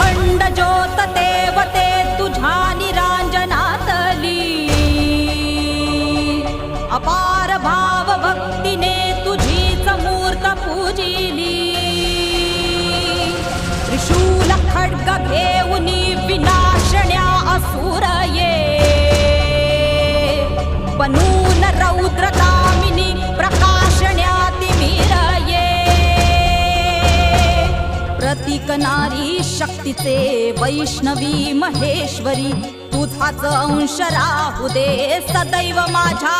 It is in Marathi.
अखंड ज्योत देवते तुझ्या निरांजनातली. अपार भाव भक्तीने तुझीच मूर्त पूजिली. त्रिशूल खड्ग घेऊनी विनाशण्या असुर ये बनून रौद्र प्रतीक नारी शक्तीचे वैष्णवी महेश्वरी तुझाच अंश राहू दे सदैव माझ्या